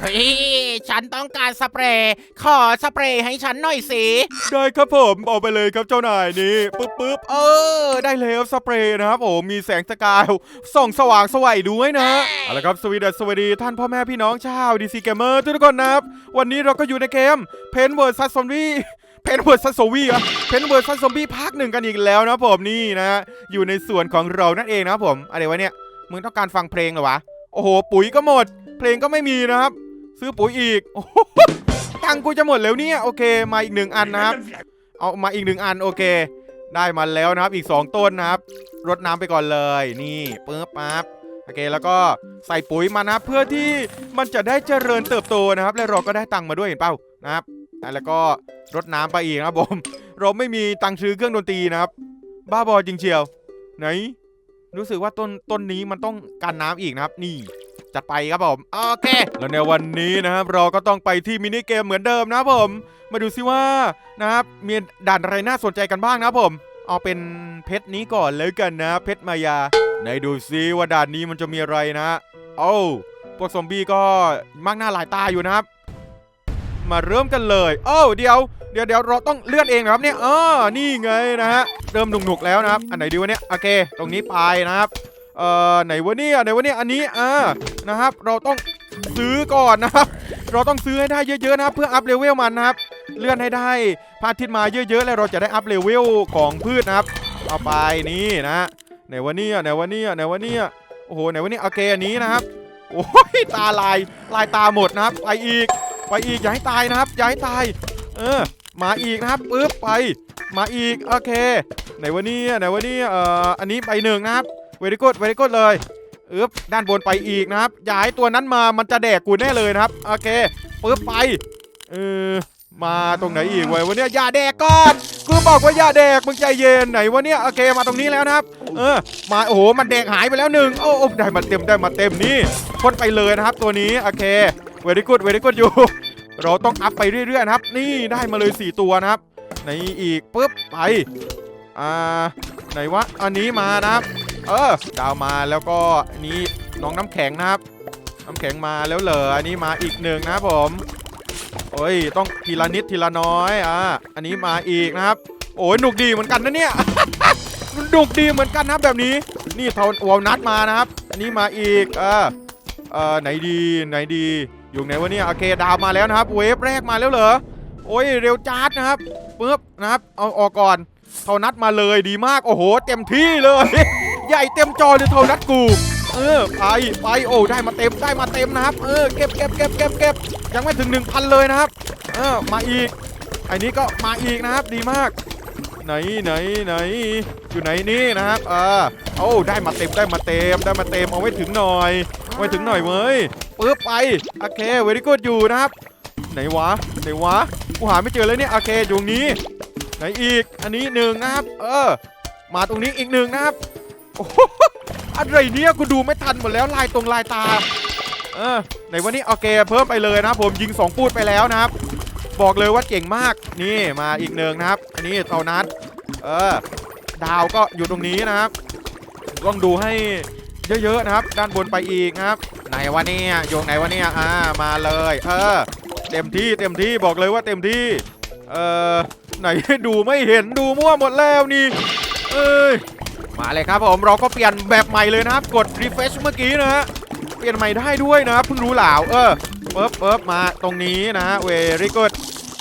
เฮ้ยฉันต้องการสเปรย์ ขอสเปรย์ให้ฉันหน่อยสิ ได้ครับผมเอาไปเลยครับเจ้านายนี่ปึ๊บปึ๊บเออ ได้แล้วสเปรย์นะครับผมมีแสงสกาวส่องสว่างสวัยด้วยนะเอาละครับสวีดัสสวัสดีท่านพ่อแม่พี่น้องชาวดีซีเกมเมอร์ทุกคนนะครับ วันนี้เราก็อยู่ในเกมเพนเวิร์ดซัสซอมบี้เพนเวิร์ดซัสซอมบี้อะเพนเวิร์ดซัสซอมบี้ภาคหนึ่งกันอีกแล้วนะผมนี่นะอยู่ในส่วนของเรานั่นเองนะครับผมอะไรวะเนี่ยมึงต้องการฟังเพลงเหรอวะโอ้โหปุ๋ยก็หมด เพลงก็ไม่มีนะครับ ซื้อปุ๋ยอีกตังกูจะหมดแล้วเนี่ยโอเค มาอีกหนึ่งอันนะครับ เอามาอีกหนึ่งอันโอเค ได้มาแล้วนะครับอีก 2 ต้นนะครับรดน้ำไปก่อนเลย นี่ปึ๊บปั๊บโอเคแล้วก็ใส่ปุ๋ยมานะเพื่อที่มันจะได้เจริญเติบโตนะครับ และเราก็ได้ตังค์มาด้วยเห็นเปล่านะครับแล้วก็รดน้ำไปอีกนะครับผมเราไม่มีตังค์ซื้อเครื่องดนตรีนะครับ บ้าบอจริงเชียว ไหน รู้สึกว่าต้นต้นนี้มันต้องการน้ำอีกนะครับ นี่ จัดไปครับผม โอเค แล้วในวันนี้นะครับเราก็ต้องไปที่มินิเกมเหมือนเดิมนะผม มาดูซิว่านะครับมีด่านอะไรน่าสนใจกันบ้างนะผม เอาเป็นเพชรนี้ก่อนเลยกันนะ เพชรมายาไหนดูซิว่าด่านนี้มันจะมีอะไรนะโอ้าพวกซอมบี้ก็มากหน้าหลายตาอยู่นะครับ มาเริ่มกันเลยโอ้าเดี๋ยวเดี๋ยวเดี๋ยวเราต้องเลื่อนเองนะครับเนี่ยเออนี่ไงนะฮะเริ่มหนุกๆแล้วนะครับ อันไหนดีวะเนี่ยโอเค ตรงนี้ไปนะครับ เอ่อไหนวะเนี่ยไหนวะเนี่ยอันนี้อ่านะครับ เราต้องซื้อก่อนนะครับ เราต้องซื้อให้ได้เยอะๆนะครับ เพื่ออัพเลเวลมันนะครับ เลื่อนให้ได้พาทิตมาเยอะๆ แล้วเราจะได้อัพเลเวลของพืชนะครับ เอาไปนี่นะไหนวะเนี่ยไหนวะเนี่ยไหนวะเนี่ยโอ้โหไหนวะเนี่ยโอเคอันนี้นะครับโอ้ยตาลายลายตาหมดนะครับ ไปอีกไปอีกอย่าให้ตายนะครับอย่าให้ตาย เออมาอีกนะครับปึ๊บไป มาอีกโอเคไหนวะเนี่ยไหนวะเนี่ยเอ่ออันนี้ไปหนึ่งนะครับ เวริกุดเวริกุดเลยอึ๊บด้านบนไปอีกนะครับอย่าให้ตัวนั้นมามันจะแดกกูแน่เลยนะครับโอเคปึ๊บไปเออมาตรงไหนอีกวะวันนี้อย่าแดกก่อนกูบอกว่าอย่าแดกมึงใจเย็นไหนวะเนี่ยโอเคมาตรงนี้แล้วนะครับ เออ มาโอ้โหมันแดกหายไปแล้วหนึ่งโอ้โอ้ได้มาเต็มได้มาเต็มนี่พ่นไปเลยนะครับ ตัวนี้โอเคเวริกูดเวริกูดอยู่ เราต้องอัพไปเรื่อยๆนะครับ นี่ได้มาเลย 4 ตัวนะครับไหนอีกปุ๊บไปอ่าไหนวะอันนี้มานะครับ เออดาวมาแล้วก็อันนี้น้องน้ำแข็งนะครับ น้ำแข็งมาแล้วเหรออันนี้มาอีกหนึ่งนะผมโอ้ยต้องทีละนิดทีละน้อยอะอันนี้มาอีกนะครับ โอ้ยหนุกดีเหมือนกันนะเนี่ยหนุกดีเหมือนกันนะแบบนี้ นี่เทาวอลนัทมานะครับ อันนี้มาอีกเออเออไหนดีไหนดี อยู่ไหนวะเนี่ยโอเคดาวมาแล้วนะครับเวฟแรกมาแล้วเหรอโอ้ยเร็วจัดนะครับปึ๊บนะครับเอาออกก่อนเทานัดมาเลยดีมากโอ้โห เต็มที่เลย ใหญ่เต็มจอเลยเทานัดกู เออไปไปโอ้ได้มาเต็มได้มาเต็มนะครับ เออเก็บเก็บเก็บเก็บเก็บยังไม่ถึง 1,000 เลยนะครับ เออมาอีกไอันนี้ก็มาอีกนะครับดีมาก ไหนไหนไหนอยู่ไหนนี่นะครับเออโอ้ได้มาเต็มได้มาเต็มได้มาเต็มเอาไว้ถึงหน่อยเอาไว้ถึงหน่อยเว้ยปึ๊บไปโอเคเวริกูดอยู่นะครับ ไหนวะไหนวะกูหาไม่เจอเลยเนี่ยโอเคอยู่ตรงนี้ไหนอีกอันนี้หนึ่งนะครับ เออ มาตรงนี้อีกหนึ่งนะครับ โอ้โหอะไรเนี่ยกูดูไม่ทันหมดแล้วลายตรงลายตา เออไหนวันนี้โอเคเพิ่มไปเลยนะครับผมยิง 2 ปูดไปแล้วนะครับ บอกเลยว่าเก่งมากนี่มาอีกหนึ่งนะครับอันนี้เทานั้นเออดาวก็อยู่ตรงนี้นะครับต้องดูให้เยอะๆนะครับ ด้านบนไปอีกนะครับไหนวะเนี่ยโยงไหนวะเนี่ยอ่ามาเลย เออ เต็มที่เต็มที่บอกเลยว่าเต็มที่ เออไหนดูไม่เห็นดูมั่วหมดแล้วนี่ เอ้ย มาเลยครับผมเราก็เปลี่ยนแบบใหม่เลยนะครับกด refresh เมื่อกี้นะฮะเปลี่ยนใหม่ได้ด้วยนะครับเพิ่งรู้หลาวเออเปิ๊บเปิ๊บมาตรงนี้นะเวริกด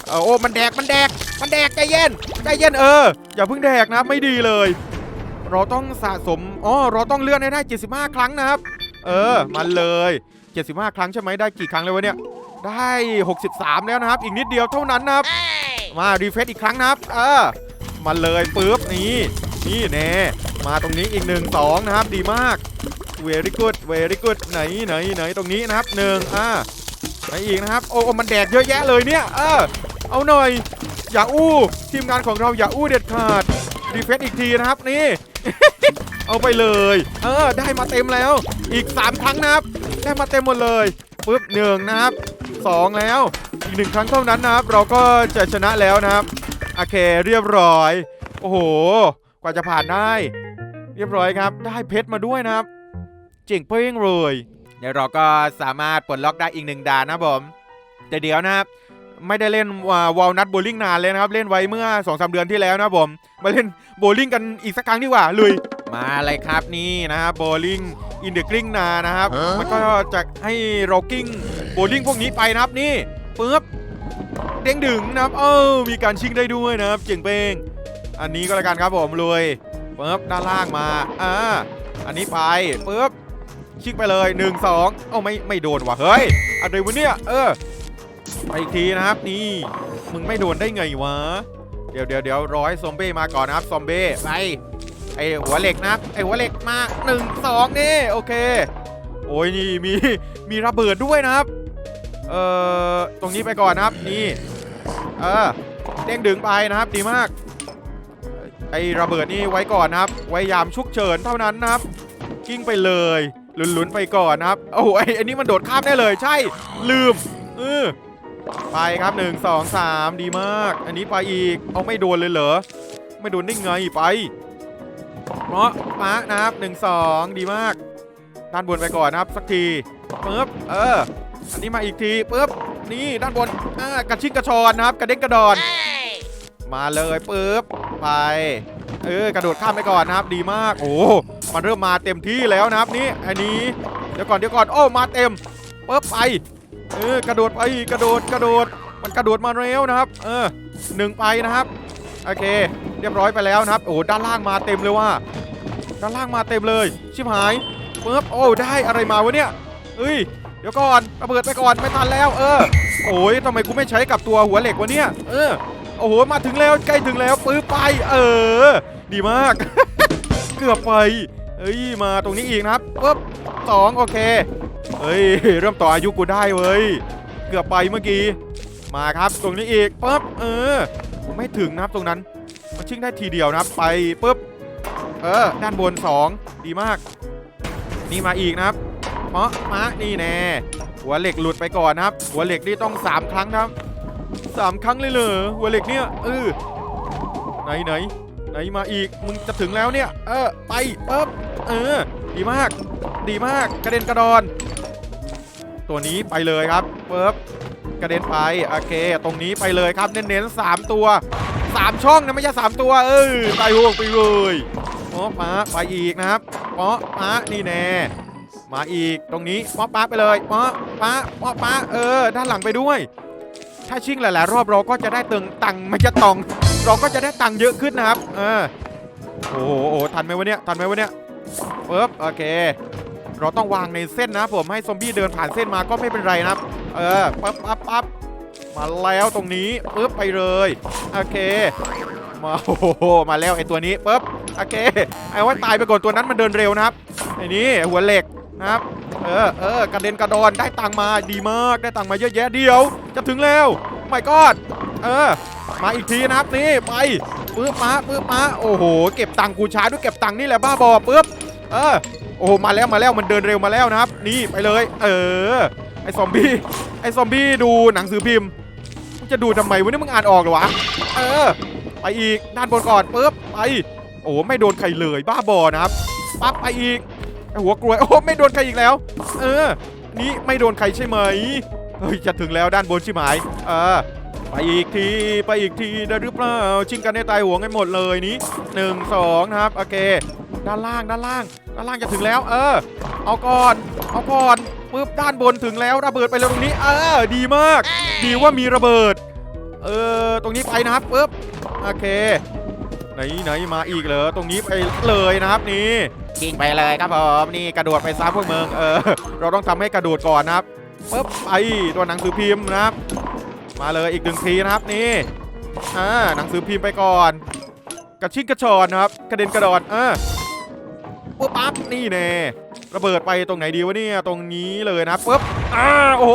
เออโอ้มันแดกมันแดกมันแดกใจเย็นใจเย็นเออ อย่าเพิ่งแดกนะครับไม่ดีเลย เราต้องสะสมอ๋อเราต้องเลื่อนให้ได้ 75 ครั้งนะครับ เออมาเลย 75 ครั้งใช่ไหมได้กี่ครั้งเลยวะเนี่ยได้ 63 แล้วนะครับ อีกนิดเดียวเท่านั้นนะครับ มารีเฟซอีกครั้งนะครับ เออมาเลยปุ๊บนี่นี่แน่ มาตรงนี้อีกหนึ่งสองนะครับ ดีมาก very good very good ไหนไหนไหนตรงนี้นะครับหนึ่งอ่าไหนอีกนะครับโอ้โอ้มันแดกเยอะแยะเลยเนี่ยเออเอาหน่อย อย่าอู้ทีมงานของเราอย่าอู้เด็ดขาดรีเฟซอีกทีนะครับนี่ เอาไปเลย เออ ได้มาเต็มแล้ว อีก 3 ครั้งนะครับ ได้มาเต็มหมดเลยปุ๊บหนึ่งนะครับสองแล้ว อีกหนึ่งครั้งเท่านั้นนะครับ เราก็จะชนะแล้วนะครับ โอเคเรียบร้อย โอ้โห กว่าจะผ่านได้ เรียบร้อยครับ ได้เพชรมาด้วยนะครับ เจ๋งเป้งเลยเดี๋ยวเราก็สามารถปลดล็อกได้อีกหนึ่งด่านนะครับผมแต่เดี๋ยวนะครับไม่ได้เล่นวอลนัทโบลิ่งนานเลยนะครับ เล่นไว้เมื่อ2อสเดือนที่แล้วนะครับผมมาเล่นโบลิ่งกันอีกสักครั้งดีกว่าลุยมาเลยครับนี่นะครับโบลิ่งอินเดอะกริ้งนานะครับมันก็จะให้เรากิ้งโบลิ่งพวกนี้ไปนะครับนี่ปึ๊บเด้งดึงนะครับ เออมีการชิงได้ด้วยนะครับเจ๋งเป้งอันนี้ก็แล้วกันครับผมลุย ปึ๊บด้านล่างมาอ่าอันนี้ไปปึ๊บชิงไปเลย 1 2 เอ้าไม่ไม่โดนว่ะเฮ้ยอะไรวะเนี่ยเออไปอีกทีนะครับนี่มึงไม่โดนได้ไงวะเดี๋ยวเดี๋ยวเดี๋ยวรอให้ซอมเบ้มาก่อนนะครับซอมเบ้ไปไอหัวเหล็กนะครับไอหัวเหล็กมาหนึ่งสองนี่โอเค โอ้ยนี่มีมีระเบิดด้วยนะครับเอ่อตรงนี้ไปก่อนนะครับนี่เออเด้งดึงไปนะครับดีมาก อระเบิดนี่ไว้ก่อนนะครับ ไว้ยามชุกเฉินเท่านั้นนะครับ กิ้งไปเลยลุ้นๆไปก่อนนะครับโอ้โหไออันนี้มันโดดข้ามได้เลย ใช่ลืมเออไปครับ 1 2 3 ดีมาก อันนี้ไปอีก เอาไม่โดนเลยเหรอ ไม่โดนได้ไงไปเพราะปะนะครับ1 2 ดีมาก ด้านบนไปก่อนนะครับ สักทีปึ๊บเออ อันนี้มาอีกทีปึ๊บนี่ด้านบนอ่ากระชิกกระชอนนะครับ กระเด้งกระดอน มาเลยปึ๊บไป เออกระโดดข้ามไปก่อนนะครับดีมากโอ้มันเริ่มมาเต็มที่แล้วนะครับนี่อันนี้เดี๋ยวก่อนเดี๋ยวก่อนโอ้มาเต็มปึ๊บไปเออกระโดดไปกระโดดกระโดด มันกระโดดมาเร็วนะครับ เออหนึ่งไปนะครับโอเค เรียบร้อยไปแล้วนะครับ โอ้ด้านล่างมาเต็มเลยว่าด้านล่างมาเต็มเลย ชิบหายปึ๊บโอ้ได้อะไรมาวะเนี่ยเอ้ยเดี๋ยวก่อนระเบิดไปก่อนไม่ทันแล้ว เออโอ้ยทำไมกูไม่ใช้กับตัวหัวเหล็กวะเนี่ยเออ โอ้โห มาถึงแล้วใกล้ถึงแล้วปึ๊บไป เออ ดีมาก เกือบไปเอ้ย มาตรงนี้อีกนะครับปึ๊บสองโอเคเฮ้ย เริ่มต่ออายุกูได้เว้ย เกือบไปเมื่อกี้ มาครับตรงนี้อีกปุ๊บเออ ไม่ถึงนะครับตรงนั้น มันชิ่งได้ทีเดียวนะครับ ไปปุ๊บ เออ ด้านบน 2 ดีมาก นี่มาอีกนะครับเพราะมานี่แน่หัวเหล็กหลุดไปก่อนนะครับ หัวเหล็กนี่ต้อง 3 ครั้งนะครับ สามครั้งเลยเหรอหัวเหล็กเนี่ยเออไหนไหนไหนมาอีกมึงจะถึงแล้วเนี่ย เออไปปุ๊บเออ ดีมาก ดีมากกระเด็นกระดอน ตัวนี้ไปเลยครับปึ๊บกระเด็นไปโอเค ตรงนี้ไปเลยครับเน้นๆสามตัวสามช่องนะไม่ใช่สามตัว เออตายห่วงไปเลยป๊อปมาไปอีกนะครับป๊อปมานี่แน่มาอีกตรงนี้ป๊อปมาไปเลยป๊อปมาป๊อปมาเออ ด้านหลังไปด้วย ถ้าชิ่งหลายๆรอบเราก็จะได้เตึงตังค์ไม่จะตอง เราก็จะได้ตังเยอะขึ้นนะครับ เออโอ้โหทันไหมวะเนี่ยทันไหมวะเนี่ยปึ๊บโอเค เราต้องวางในเส้นนะผมให้ซอมบี้เดินผ่านเส้นมาก็ไม่เป็นไรนะครับ เออปั๊บปั๊บปั๊บมาแล้วตรงนี้ปึ๊บไปเลยโอเคมาโอ้โหมาแล้วไอตัวนี้ปึ๊บโอเคไอ้ว่าตายไปก่อนตัวนั้นมันเดินเร็วนะครับไอ้นี่หัวเหล็กนะครับ เออเออกระเด็นกระดอนได้ตังมาดีมากได้ตังมาเยอะแยะเดียว จะถึงแล้วไม่กอดเออมาอีกทีนะครับนี่ไปปึ๊บมาปึ๊บมาโอ้โห เก็บตังกูช้าด้วยเก็บตังนี่แหละบ้าบอปึ๊บเออโอ้โหมาแล้วมาแล้วมันเดินเร็วมาแล้วนะครับ นี่ไปเลย เออไอซอมบี้ไอซอมบี้ดูหนังสือพิมพ์มจะดูทำไมวะเนี่ยมึงอ่านออกหรอวะเออไปอีกด้านบนก่อนปึ๊บไปโอ้ไม่โดนใครเลยบ้าบอนะครับปั๊บไปอีก หัวกลวยโอ้โหไม่โดนใครอีกแล้ว เออ นี่ไม่โดนใครใช่ไหมเฮ้ยจะถึงแล้วด้านบนใช่ไหมเออไปอีกทีไปอีกทีได้หรือเปล่าชิงกันในตายหัวกันหมดเลยนี้หนึ่งสองนะครับโอเคด้านล่างด้านล่าง ด้านล่างจะถึงแล้ว เออ เอาก่อน เอาก่อนปึ๊บด้านบนถึงแล้วระเบิดไปเลยตรงนี้ เออ ดีมาก ดีว่ามีระเบิด เออ ตรงนี้ไปนะครับปึ๊บโอเค ไหนไหนมาอีกเหรอตรงนี้ไปเลยนะครับนี่ ยิงไปเลยครับผมนี่กระโดดไปซ้ำพวกเมืองเออเราต้องทำให้กระโดดก่อนนะครับปึ๊บไปตัวหนังสือพิมพ์นะครับ มาเลยอีกหนึ่งทีนะครับนี่อ่าหนังสือพิมพ์ไปก่อน กระชิกกระชอนนะครับ กระเด็นกระดอนเออปุ๊บปั๊บนี่แน่ระเบิดไปตรงไหนดีวะเนี่ยตรงนี้เลยนะปุ๊บอ่าโอ้โห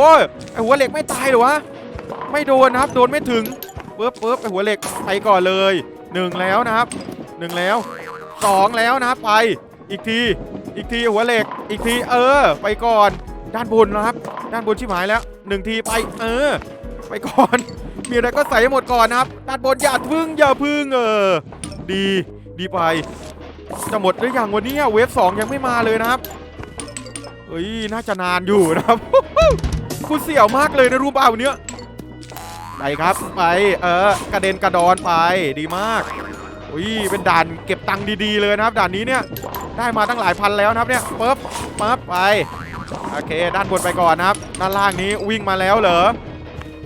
ไอหัวเหล็กไม่ตายหรอวะไม่โดนนะครับ โดนไม่ถึงปุ๊บปุ๊บไอหัวเหล็กไปก่อนเลยหนึ่งแล้วนะครับหนึ่งแล้วสองแล้วนะครับไป อีกที อีกทีหัวเหล็ก อีกทีเออ ไปก่อน ด้านบนนะครับ ด้านบนชิบหายแล้วหนึ่งทีไป เออ ไปก่อน มีอะไรก็ใส่หมดก่อนนะครับ ด้านบนอย่าพึ่งอย่าพึ่งเออ ดี ดีไป จะหมดหรือยังวันนี้เวฟสองยังไม่มาเลยนะครับเอ้ยน่าจะนานอยู่นะครับกูเสี่ยวมากเลยนะรู้เปล่าเนี้ยไปครับไปเออกระเด็นกระดอนไปดีมากอุ้ยเป็นด่านเก็บตังค์ดีๆเลยนะครับ ด่านนี้เนี่ย ได้มาตั้งหลายพันแล้วนะครับเนี่ยปึ๊บปั๊บไปโอเค ด้านบนไปก่อนนะครับ ด้านล่างนี้วิ่งมาแล้วเหรอ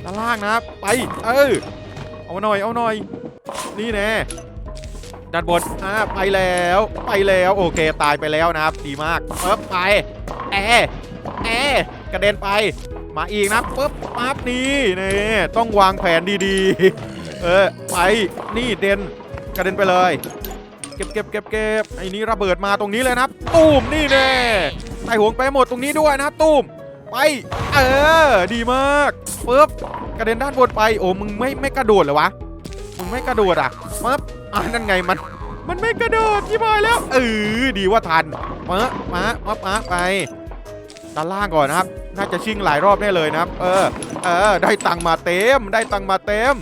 ด้านล่างนะครับไปเออเอาหน่อยเอาหน่อย นี่แน่ด้านบนอ่าไปแล้วไปแล้วโอเคตายไปแล้วนะครับ ดีมากปึ๊บไปแอแอกระเด็นไป มาอีกนะปึ๊บปั๊บนี่นี่ต้องวางแผนดีๆ เออไปนี่เด่นกระเด็นไปเลย เก็บเก็บเก็บเก็บไอ้นี่ระเบิดมาตรงนี้เลยนะครับตูมนี่แน่ใส่ห่วงไปหมดตรงนี้ด้วยนะครับตูมไป เออ ดีมากปึ๊บกระเด็นด้านบนไป โอ้มึงไม่ไม่กระโดดเหรอวะมึงไม่กระโดดอะปึ๊บอ่านั่นไงมัน มันไม่กระโดดที่บอยแล้วเออดีว่าทันมามามามาไปด้านล่างก่อนนะครับ น่าจะชิ่งหลายรอบแน่เลยนะครับ เออ เออ ได้ตังมาเต็ม ได้ตังมาเต็ม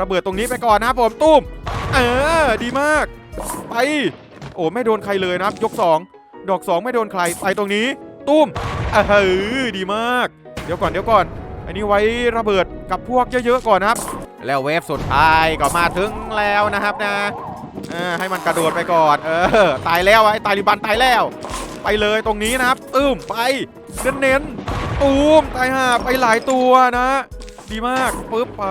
ระเบิดตรงนี้ไปก่อนนะครับผมตุ้ม เออ ดีมาก ไปโอ้ไม่โดนใครเลยนะครับ ยก 2 ดอก 2 ไม่โดนใครไปตรงนี้ ตุ้มเออดีมาก เดี๋ยวก่อนเดี๋ยวก่อน อันนี้ไว้ระเบิดกับพวกเยอะๆก่อนนะครับ แล้วเวฟสุดท้ายก็มาถึงแล้วนะครับนะให้มันกระโดดไปก่อนเออตายแล้วไอ้ตาลิบันตายแล้ว ไปเลยตรงนี้นะครับตุ้มไปเน้นๆตูมตายห่าไปหลายตัวนะ ดีมากปึ๊บไป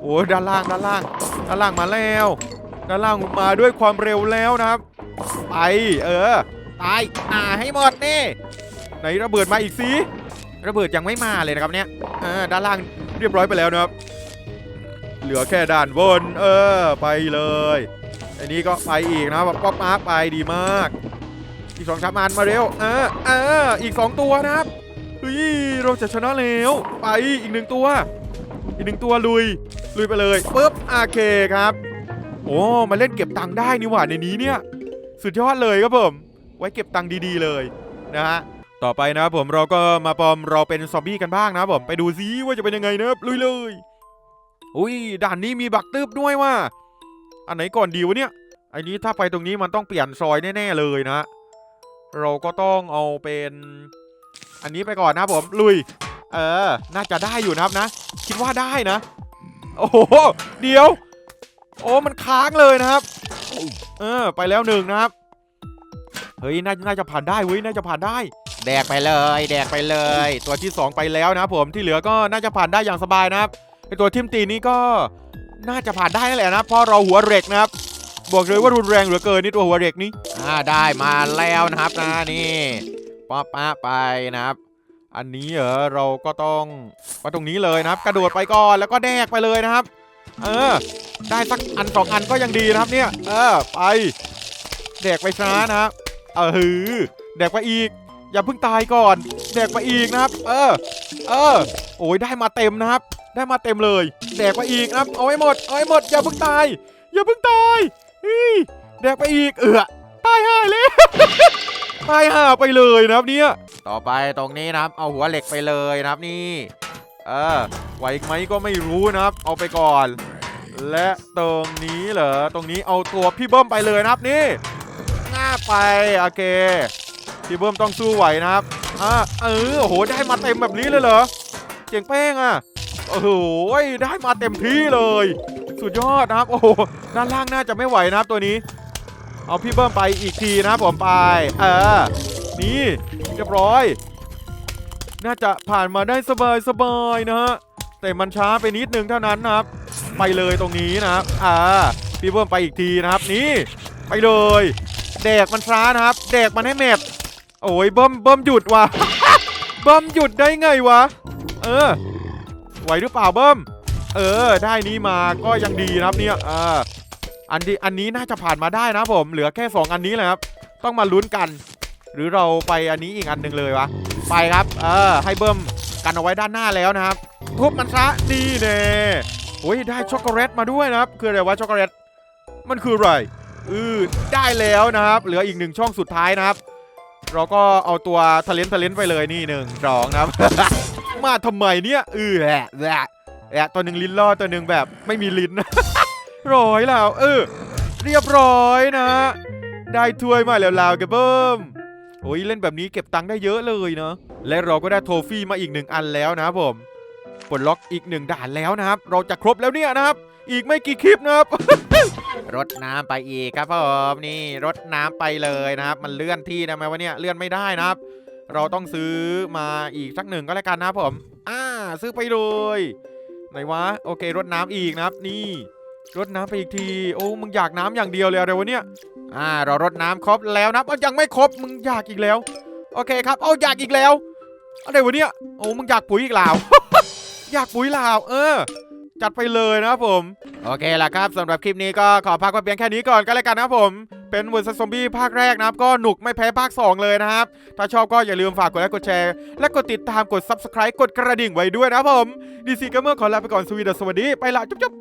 โอ้ยด้านล่างด้านล่างด้านล่างมาแล้ว ด้านล่างมาด้วยความเร็วแล้วนะครับ ไปเออตายอ่าให้หมดนี่ไหนระเบิดมาอีกสิระเบิดยังไม่มาเลยนะครับเนี่ยเออด้านล่างเรียบร้อยไปแล้วนะครับ เหลือแค่ด้านบน เออ ไปเลย อันนี้ก็ไปอีกนะครับป๊อปมาร์คไปดีมาก อีกสองชามอันมาเร็ว เออเอออีกสองตัวนะครับเฮ้ยเราจะชนะแล้ว ไปอีกหนึ่งตัว อีกหนึ่งตัวลุย ลุยไปเลยปุ๊บโอเคครับ โอ้มาเล่นเก็บตังค์ได้นี่หว่าในนี้เนี่ย สุดยอดเลยครับผม ไว้เก็บตังค์ดีๆเลยนะฮะต่อไปนะครับผมเราก็มาปลอมเราเป็นซอมบี้กันบ้างนะครับผมไปดูซิว่าจะเป็นยังไงนะครับลุยเลยอุ้ยด่านนี้มีบักตืบด้วยว่ะอันไหนก่อนดีวะเนี่ยไอ้นี้ถ้าไปตรงนี้มันต้องเปลี่ยนซอยแน่ๆเลยนะเราก็ต้องเอาเป็น อันนี้ไปก่อนนะผมลุย เออ น่าจะได้อยู่นะครับนะ คิดว่าได้นะ โอ้โหเดี๋ยว โอ้มันค้างเลยนะครับ เออ ไปแล้วหนึ่งนะครับ เฮ้ยน่าน่าจะผ่านได้เว้ย น่าจะผ่านได้ แดกไปเลย แดกไปเลย ตัวที่ 2 ไปแล้วนะครับผม ที่เหลือก็น่าจะผ่านได้อย่างสบายนะครับไอตัวทิมตีนี้ก็น่าจะผ่านได้นั่นแหละนะเพราะเราหัวเหล็กนะครับ บอกเลยว่ารุนแรงเหลือเกินนี่ตัวหัวเหล็กนี้อ่าได้มาแล้วนะครับนะนี่ป๊อปป๊ะไปนะครับ อันนี้เหรอเราก็ต้องไปตรงนี้เลยนะครับ กระโดดไปก่อนแล้วก็แดกไปเลยนะครับ เออ ได้สักอันสองอันก็ยังดีนะครับเนี่ยเออไปแดกไปช้านะครับเออหือแดกไปอีก อย่าเพิ่งตายก่อน แดกไปอีกนะครับ เออ เออ โอ้ยได้มาเต็มนะครับ ได้มาเต็มเลย แดกไปอีกนะครับ เอาให้หมด เอาให้หมด อย่าเพิ่งตาย อย่าเพิ่งตายฮ้ยแดกไปอีก เออตายห่าเลยตายห่าไปเลยนะครับเนี่ย ต่อไปตรงนี้นะครับ เอาหัวเหล็กไปเลยนะครับนี่ เออ ไหวไหมก็ไม่รู้นะครับ เอาไปก่อน และตรงนี้เหรอ ตรงนี้เอาตัวพี่เบิ้มไปเลยนะครับนี่หน้าไปโอเคพี่เบิ้มต้องสู้ไหวนะครับอ่าเออโอ้โหได้มาเต็มแบบนี้เลยเหรอเจ๋งแป้งอะโอ้โหได้มาเต็มที่เลย สุดยอดนะครับ โอ้โหด้านล่างน่าจะไม่ไหวนะครับตัวนี้ เอาพี่เบิ้มไปอีกทีนะผมไป เออนี่เรียบร้อย น่าจะผ่านมาได้สบายสบายๆนะฮะแต่มันช้าไปนิดนึงเท่านั้นนะครับ ไปเลยตรงนี้นะครับอ่าพี่เบิ้มไปอีกทีนะครับ นี่ไปเลยแดกมันช้านะครับแดกมันให้เม็ดโอ้ยเบิ้มเบิ้มหยุดวะเบิ้มหยุดได้ไงวะ เออไหวหรือเปล่าเบิ้มเออ ได้นี้มาก็ยังดีนะครับเนี่ยอ่าอันดีอันนี้น่าจะผ่านมาได้นะผม เหลือแค่ 2 อันนี้แหละครับ ต้องมาลุ้นกัน หรือเราไปอันนี้อีกอันหนึ่งเลยวะ ไปครับ เออ ให้เบิ้มกันเอาไว้ด้านหน้าแล้วนะครับ ทุบมันซะนี่แน่ โอ้ยได้ช็อกโกแลตมาด้วยนะครับ คืออะไรวะช็อกโกแลตมันคืออะไรอือได้แล้วนะครับ เหลืออีกหนึ่งช่องสุดท้ายนะครับ เราก็เอาตัวทะเลนทะเลนไปเลยนี่หนึ่งสองนะครับ มาทำไมเนี่ยเออแหะแหะแหะตัวหนึ่งลิ้นล่อตัวหนึ่งแบบไม่มีลิ้นร้อยแล้วเออเรียบร้อยนะ ได้ถ้วยมาแล้วลาวกับเบิ้มโอ้ยเล่นแบบนี้เก็บตังค์ได้เยอะเลยเนาะและเราก็ได้โทฟี่มาอีกหนึ่งอันแล้วนะผม ปลดล็อกอีกหนึ่งด่านแล้วนะครับ เราจะครบแล้วเนี่ยนะครับ อีกไม่กี่คลิปนะครับ รดน้ำไปอีกครับผมนี่รดน้ำไปเลยนะครับ มันเลื่อนที่นะไหมวะเนี่ยเลื่อนไม่ได้นะครับ เราต้องซื้อมาอีกสักหนึ่งก็แล้วกันนะครับผม อ่า ซื้อไปเลยไหนวะโอเครดน้ำอีกนะครับ นี่รดน้ำไปอีกทีโอ้มึงอยากน้ำอย่างเดียวเลยอะไรวะเนี่ยอ่า เรารดน้ำครบแล้วนะครับเอายังไม่ครบมึงอยากอีกแล้ว โอเคครับเอาอยากอีกแล้วอะไรวะเนี่ยโอ้มึงอยากปุ๋ยอีกแล้ว อยากปุ๋ยลาว เออ จัดไปเลยนะครับผม โอเคละครับสำหรับคลิปนี้ก็ขอพักไว้เพียงแค่นี้ก่อนก็แล้วกันนะครับผม เป็นวันซอมบี้ภาคแรกนะครับ ก็หนุกไม่แพ้ภาค 2 เลยนะครับ ถ้าชอบก็อย่าลืมฝากกดไลค์กดแชร์ และกดติดตามกด Subscribe กดกระดิ่งไว้ด้วยนะครับผมดีซีก็เมื่อขอลาไปก่อนสวีดัสสวัสดีไปละจุ๊บ